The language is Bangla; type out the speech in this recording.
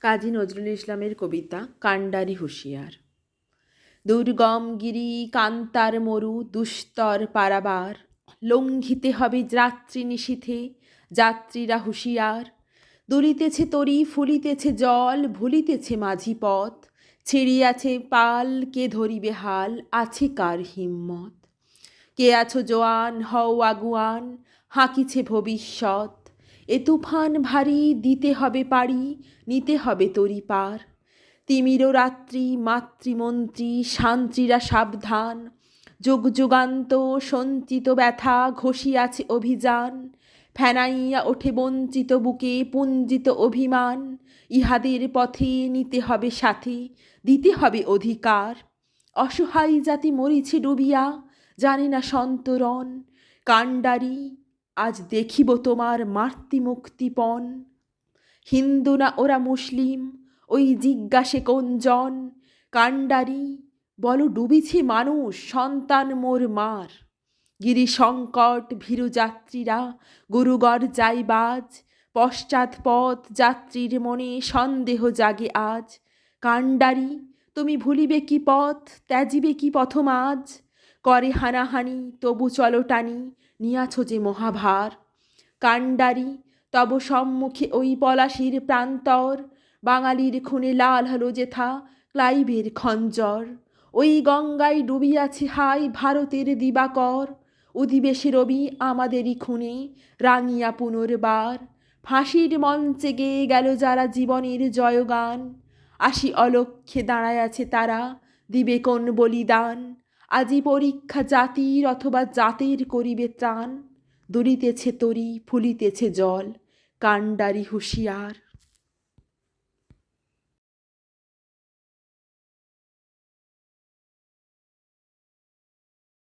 কাজী নজরুল ইসলামের কবিতা কাণ্ডারি হুঁশিয়ার। দুর্গম গিরি কান্তার মরু দুস্তর পারাবার, লঙ্ঘিতে হবে যাত্রী নিশীথে যাত্রীরা হুঁশিয়ার। দুলিতেছে তরি, ফুলিতেছে জল, ভুলিতেছে মাঝি পথ, ছিড়িয়াছে পাল, কে ধরিবে হাল, আছে কার হিম্মত? কে আছো জোয়ান, হও আগুয়ান, হাঁকিছে ভবিষ্যৎ? এ তুফান ভারী দিতে হবে পারি নিতে হবে তরি পার। তিমির রাত্রি, মাতৃমন্ত্রী শান্ত্রীরা সাবধান। যুগ যুগান্ত সঞ্চিত ব্যথা ঘষিয়াছে অভিযান। ফেনাইয়া ওঠে বঞ্চিত বুকে পুঞ্জিত অভিমান। ইহাদের পথে নিতে হবে সাথে, দিতে হবে অধিকার। অসহায় জাতি মরিছে ডুবিয়া, জানে না সন্তরণ। কাণ্ডারি আজ দেখিব তোমার মাতৃমুক্তিপণ। হিন্দু না ওরা মুসলিম, ওই জিজ্ঞাসে কোনজন কাণ্ডারি, বলো ডুবিছে মানুষ, সন্তান মোর মার। গিরি সংকট ভীরু যাত্রীরা গুরুগর যাইবাজ পশ্চাৎ পথ যাত্রীর মনে সন্দেহ জাগে আজ। কাণ্ডারি, তুমি ভুলিবে কি পথ, ত্যাজিবে কি পথমাজ? করে হানাহানি, তবু চলো টানি, নিয়াছ যে মহাভার। কাণ্ডারি, তব সম্মুখে ওই পলাশির প্রান্তর, বাঙালির খুনে লাল হলো যেথা ক্লাইভের খঞ্জর। ওই গঙ্গায় ডুবিয়াছে হাই ভারতের দিবাকর অধিবেশে রবি আমাদেরই খুনে রাঙিয়া পুনর্বার। ফাঁসির মঞ্চে গেয়ে গেল যারা জীবনের জয়গান আসি অলক্ষে দাঁড়ায় আছে তারা দিবে কোন বলিদান। আজি পরীক্ষা জাতির অথবা জাতের করিবে ত্রাণ। দুলিতেছে তরি ফুলিতেছে জল। কাণ্ডারি হুঁশিয়ার।